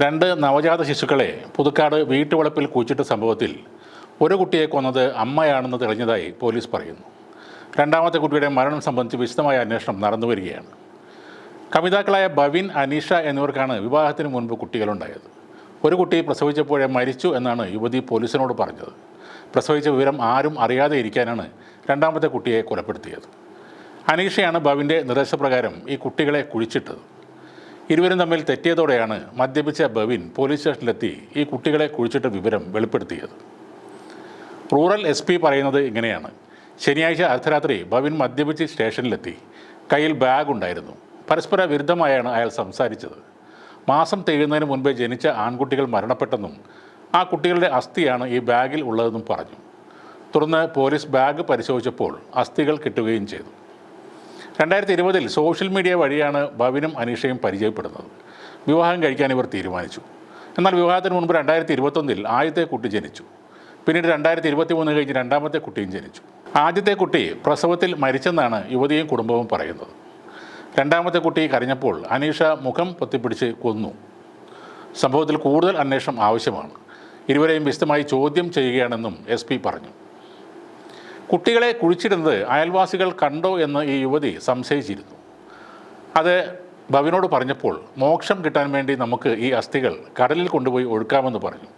രണ്ട് നവജാത ശിശുക്കളെ പുതുക്കാട് വീട്ടുവളപ്പിൽ കുഴിച്ചിട്ട സംഭവത്തിൽ ഒരു കുട്ടിയെ കൊന്നത് അമ്മയാണെന്ന് തെളിഞ്ഞതായി പോലീസ് പറയുന്നു. രണ്ടാമത്തെ കുട്ടിയുടെ മരണം സംബന്ധിച്ച് വിശദമായ അന്വേഷണം നടന്നു വരികയാണ്. കവിതാക്കളായ ബവിൻ അനീഷ എന്നിവർക്കാണ് വിവാഹത്തിന് മുൻപ് കുട്ടികളുണ്ടായത്. ഒരു കുട്ടി പ്രസവിച്ചപ്പോഴേ മരിച്ചു എന്നാണ് യുവതി പോലീസിനോട് പറഞ്ഞത്. പ്രസവിച്ച വിവരം ആരും അറിയാതെ ഇരിക്കാനാണ് രണ്ടാമത്തെ കുട്ടിയെ കൊലപ്പെടുത്തിയത്. അനീഷയാണ് ബവിന്റെ നിർദ്ദേശപ്രകാരം ഈ കുട്ടികളെ കുഴിച്ചിട്ടത്. ഇരുവരും തമ്മിൽ തെറ്റിയതോടെയാണ് മദ്യപിച്ച ബവിൻ പോലീസ് സ്റ്റേഷനിലെത്തി ഈ കുട്ടികളെ കുഴിച്ചിട്ട വിവരം വെളിപ്പെടുത്തിയത്. റൂറൽ എസ് പി പറയുന്നത് ഇങ്ങനെയാണ്. ശനിയാഴ്ച അർദ്ധരാത്രി ബവിൻ മദ്യപിച്ച് സ്റ്റേഷനിലെത്തി. കയ്യിൽ ബാഗ് ഉണ്ടായിരുന്നു. പരസ്പര വിരുദ്ധമായാണ് അയാൾ സംസാരിച്ചത്. മാസം തികയുന്നതിന് മുൻപേ ജനിച്ച ആൺകുട്ടികൾ മരണപ്പെട്ടെന്നും ആ കുട്ടികളുടെ അസ്ഥിയാണ് ഈ ബാഗിൽ ഉള്ളതെന്നും പറഞ്ഞു. തുടർന്ന് പോലീസ് ബാഗ് പരിശോധിച്ചപ്പോൾ അസ്ഥികൾ കിട്ടുകയും ചെയ്തു. രണ്ടായിരത്തി ഇരുപതിൽ സോഷ്യൽ മീഡിയ വഴിയാണ് ബവിനും അനീഷയും പരിചയപ്പെടുന്നത്. വിവാഹം കഴിക്കാൻ ഇവർ തീരുമാനിച്ചു. എന്നാൽ വിവാഹത്തിന് മുൻപ് രണ്ടായിരത്തി ഇരുപത്തൊന്നിൽ ആദ്യത്തെ കുട്ടി ജനിച്ചു. പിന്നീട് രണ്ടായിരത്തി ഇരുപത്തി മൂന്ന് കഴിഞ്ഞ് രണ്ടാമത്തെ കുട്ടിയും ജനിച്ചു. ആദ്യത്തെ കുട്ടി പ്രസവത്തിൽ മരിച്ചെന്നാണ് യുവതിയും കുടുംബവും പറയുന്നത്. രണ്ടാമത്തെ കുട്ടി കരഞ്ഞപ്പോൾ അനീഷ മുഖം പൊത്തിപ്പിടിച്ച് കൊന്നു. സംഭവത്തിൽ കൂടുതൽ അന്വേഷണം ആവശ്യമാണ്. ഇരുവരെയും വിശദമായി ചോദ്യം ചെയ്യുകയാണെന്നും എസ് പറഞ്ഞു. കുട്ടികളെ കുഴിച്ചിടുന്നത് അയൽവാസികൾ കണ്ടോ എന്ന് ഈ യുവതി സംശയിച്ചിരുന്നു. അത് ഭവിനോട് പറഞ്ഞപ്പോൾ മോക്ഷം കിട്ടാൻ വേണ്ടി നമുക്ക് ഈ അസ്ഥികൾ കടലിൽ കൊണ്ടുപോയി ഒഴുക്കാമെന്ന് പറഞ്ഞു.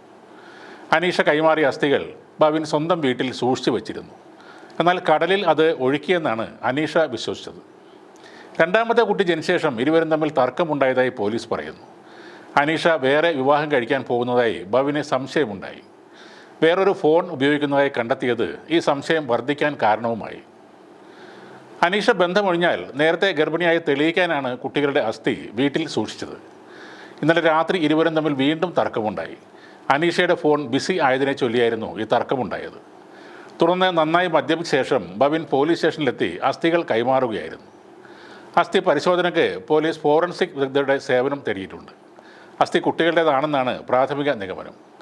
അനീഷ കൈമാറിയ അസ്ഥികൾ ഭവിൻ സ്വന്തം വീട്ടിൽ സൂക്ഷിച്ചു വച്ചിരുന്നു. എന്നാൽ കടലിൽ അത് ഒഴുക്കിയെന്നാണ് അനീഷ വിശ്വസിച്ചത്. രണ്ടാമത്തെ കുട്ടി ജനിച്ച ശേഷം ഇരുവരും തമ്മിൽ തർക്കമുണ്ടായതായി പോലീസ് പറയുന്നു. അനീഷ വേറെ വിവാഹം കഴിക്കാൻ പോകുന്നതായി ഭവിന് സംശയമുണ്ടായി. വേറൊരു ഫോൺ ഉപയോഗിക്കുന്നതായി കണ്ടെത്തിയത് ഈ സംശയം വർദ്ധിക്കാൻ കാരണവുമായി. അനീഷ ബന്ധമൊഴിഞ്ഞാൽ നേരത്തെ ഗർഭിണിയായി തെളിയിക്കാനാണ് കുട്ടികളുടെ അസ്ഥി വീട്ടിൽ സൂക്ഷിച്ചത്. ഇന്നലെ രാത്രി ഇരുവരും തമ്മിൽ വീണ്ടും തർക്കമുണ്ടായി. അനീഷയുടെ ഫോൺ ബിസി ആയതിനെ ചൊല്ലിയായിരുന്നു ഈ തർക്കമുണ്ടായത്. തുടർന്ന് നന്നായി മദ്യപിച്ച ശേഷം ബവിൻ പോലീസ് സ്റ്റേഷനിലെത്തി അസ്ഥികൾ കൈമാറുകയായിരുന്നു. അസ്ഥി പരിശോധനയ്ക്ക് പോലീസ് ഫോറൻസിക് വിദഗ്ധരുടെ സേവനം തേടിയിട്ടുണ്ട്. അസ്ഥി കുട്ടികളുടേതാണെന്നാണ് പ്രാഥമിക നിഗമനം.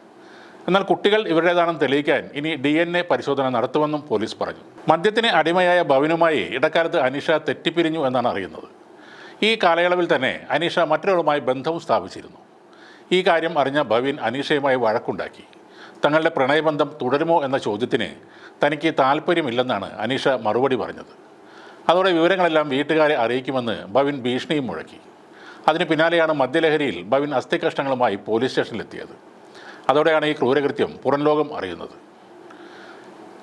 എന്നാൽ കുട്ടികൾ ഇവരുടേതാണെന്ന് തെളിയിക്കാൻ ഇനി ഡി എൻ എ പരിശോധന നടത്തുമെന്നും പോലീസ് പറഞ്ഞു. മദ്യത്തിന് അടിമയായ ഭവനുമായി ഇടക്കാലത്ത് അനീഷ തെറ്റിപ്പിരിഞ്ഞു എന്നാണ് അറിയുന്നത്. ഈ കാലയളവിൽ തന്നെ അനീഷ മറ്റൊരാളുമായി ബന്ധവും സ്ഥാപിച്ചിരുന്നു. ഈ കാര്യം അറിഞ്ഞ ഭവിൻ അനീഷയുമായി വഴക്കുണ്ടാക്കി. തങ്ങളുടെ പ്രണയബന്ധം തുടരുമോ എന്ന ചോദ്യത്തിന് തനിക്ക് താല്പര്യമില്ലെന്നാണ് അനീഷ മറുപടി പറഞ്ഞത്. അതോടെ വിവരങ്ങളെല്ലാം വീട്ടുകാരെ അറിയിക്കുമെന്ന് ഭവിൻ ഭീഷണിയും മുഴക്കി. അതിന് പിന്നാലെയാണ് മദ്യലഹരിയിൽ ഭവിൻ അസ്ഥികഷ്ണങ്ങളുമായി പോലീസ് സ്റ്റേഷനിലെത്തിയത്. അതോടെയാണ് ഈ ക്രൂരകൃത്യം പുറം ലോകം അറിയുന്നത്.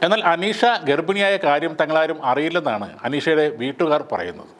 എന്നാൽ അനീഷ ഗർഭിണിയായ കാര്യം തങ്ങളാരും അറിയില്ലെന്നാണ് അനീഷയുടെ വീട്ടുകാർ പറയുന്നത്.